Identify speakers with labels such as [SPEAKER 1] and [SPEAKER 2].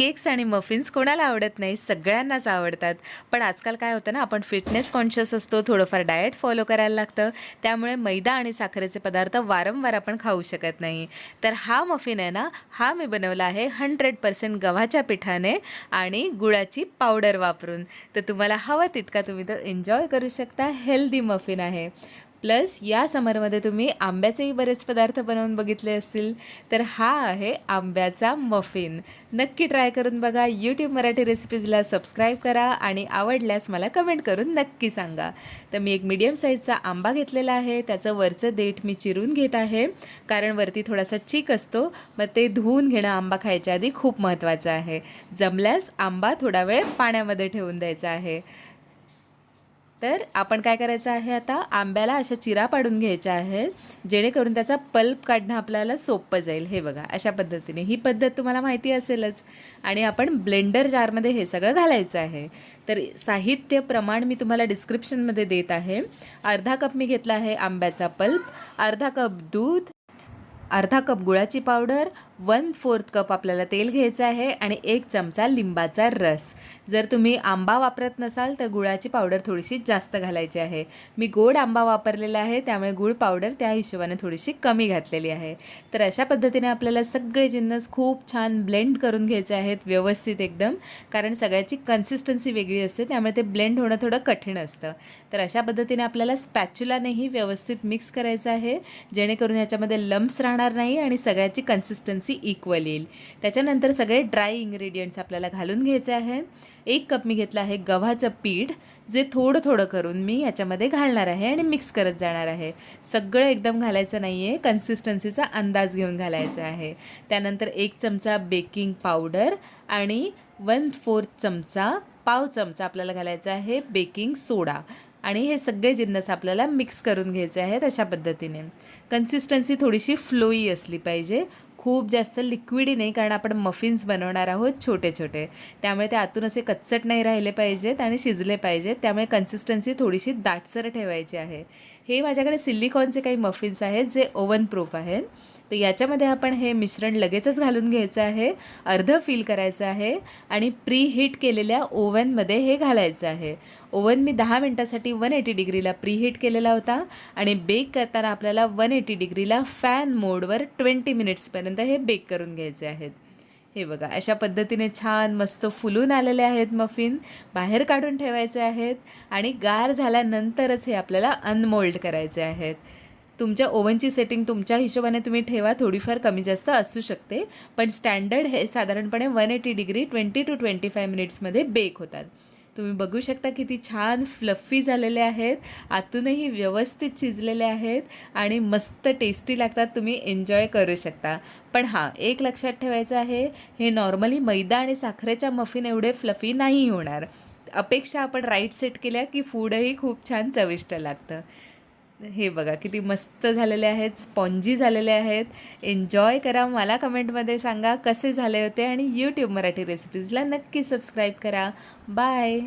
[SPEAKER 1] Cakes आणि muffins कोणाला आवडत नाही सगळ्यांनाच आवडतात. पण आजकाल काय होतं ना आपण फिटनेस कॉन्शियस असतो थोडंफार डाएट फॉलो करायला लागतं. त्यामुळे मैदा आणि साखरेचे पदार्थ वारंवार आपण खाऊ शकत नाही. तर हा मफिन आहे ना हा मी बनवला आहे हंड्रेड पर्सेंट गव्हाच्या पिठाने आणि गुळाची पावडर वापरून. तर तुम्हाला हवं तितका तुम्ही तो एन्जॉय करू शकता हेल्दी मफिन आहे. प्लस या समरमध्ये तुम्ही आंब्याचेही बरेच पदार्थ बनवून बघितले असतील. तर हा आहे आंब्याचा मफिन नक्की ट्राय करून बघा. यूट्यूब मराठी रेसिपीजला सबस्क्राईब करा आणि आवडल्यास मला कमेंट करून नक्की सांगा. तर मी एक मीडियम साईजचा आंबा घेतलेला आहे. त्याचं वरचं देठ मी चिरून घेत आहे. कारण वरती थोडासा चीक असतो. मग ते धुवून घेणं आंबा खायच्या आधी खूप महत्त्वाचं आहे. जमल्यास आंबा थोडा वेळ पाण्यामध्ये ठेवून द्यायचा आहे. तर आपण काय करायचं आहे आता? आंब्याला अशा चिरा पाडून घ्यायच्या आहेत जेणेकरून त्याचा पल्प काढणं आपल्याला सोपं जाईल. हे बघा अशा पद्धतीने. ही पद्धत तुम्हाला माहिती असेलच. आणि आपण ब्लेंडर जारमध्ये हे सगळं घालायचं आहे. तर साहित्य प्रमाण मी तुम्हाला डिस्क्रिप्शनमध्ये देत आहे. अर्धा कप मी घेतला आहे आंब्याचा पल्प अर्धा कप दूध अर्धा कप गुळाची पावडर वन फोर्थ कप आपल्याला तेल घ्यायचं आहे आणि एक चमचा लिंबाचा रस. जर तुम्ही आंबा वापरत नसाल तर गुळाची पावडर थोडीशी जास्त घालायची आहे. मी गोड आंबा वापरलेला आहे त्यामुळे गुळ पावडर त्या हिशोबाने थोडीशी कमी घातलेली आहे. तर अशा पद्धतीने आपल्याला सगळे जिन्नस खूप छान ब्लेंड करून घ्यायचे आहेत व्यवस्थित एकदम. कारण सगळ्याची कन्सिस्टन्सी वेगळी असते त्यामुळे ते ब्लेंड होणं थोडं कठीण असतं. तर अशा पद्धतीने आपल्याला स्पॅच्युलानेही व्यवस्थित मिक्स करायचं आहे जेणेकरून ह्याच्यामध्ये लम्स राहणार नाही आणि सगळ्याची कन्सिस्टन्सी इक्वल येईल. त्याच्यानंतर सगळे ड्राय इंग्रेडियंट्स आपल्याला घालून घ्यायचे आहे. एक कप मी घेतला आहे गव्हाचं पीठ जे थोडं थोडं करून मी याच्यामध्ये घालणार आहे आणि मिक्स करत जाणार आहे. सगळं एकदम घालायचं नाही आहे कन्सिस्टन्सीचा अंदाज घेऊन घालायचा आहे. त्यानंतर एक चमचा बेकिंग पावडर आणि वन फोर्थ चमचा पाव चमचा आपल्याला घालायचा आहे बेकिंग सोडा आणि हे सगळे जिन्नस आपल्याला मिक्स करून घ्यायचे आहेत अशा पद्धतीने. कन्सिस्टन्सी थोडीशी फ्लोई असली पाहिजे. खूप जास्त लिक्विडी नाही कारण आपण मफिन्स बनवणार आहोत छोटे छोटे त्यामुळे ते आतून असे कच्चट नाही राहिले पाहिजेत आणि शिजले पाहिजेत. त्यामुळे कन्सिस्टन्सी थोडीशी दाटसर ठेवायची आहे. हे माझ्याकडे सिलिकॉनचे काही मफिन्स आहेत जे ओव्हन प्रूफ आहेत. तर याच्यामध्ये आपण हे मिश्रण लगेचच घालून घ्यायचं आहे. अर्धं फील करायचं आहे आणि प्री हीट केलेल्या ओव्हनमध्ये हे घालायचं आहे. ओव्हन मी दहा मिनटासाठी वन एटी डिग्रीला प्री हीट केलेला होता आणि बेक करताना आपल्याला वन एटी डिग्रीला फॅन मोडवर ट्वेंटी मिनिट्सपर्यंत हे बेक करून घ्यायचे आहेत. हे बघा अशा पद्धतीने छान मस्त फुलून आलेले आहेत मफिन बाहेर काढून ठेवायचे आहेत आणि गार झाल्यानंतरच हे आपल्याला अनमोल्ड करायचे आहेत. तुमच्या ओव्हनची सेटिंग तुमच्या हिशोबाने तुम्ही ठेवा थोडीफार कमी जास्त असू शकते. पण स्टँडर्ड हे साधारणपणे one eighty degree twenty to twenty five मिनिट्समध्ये bake होतात. तुम्ही बघू शकता किती छान फ्लफी झालेले आहेत आतूनही व्यवस्थित शिजलेले आहेत आणि मस्त टेस्टी लागतात तुम्ही एन्जॉय करू शकता. पण हां एक लक्षात ठेवायचं आहे हे नॉर्मली मैदा आणि साखरेच्या मफिन एवढे फ्लफी नाही होणार. अपेक्षा आपण राईट सेट केल्या की फूडही खूप छान चविष्ट लागतं. हे बघा किती मस्त झालेले आहेत स्पॉन्जी झालेले आहेत. एन्जॉय करा मला कमेंटमध्ये सांगा कसे झाले होते आणि यूट्यूब मराठी रेसिपीजला नक्की सबस्क्राईब करा. बाय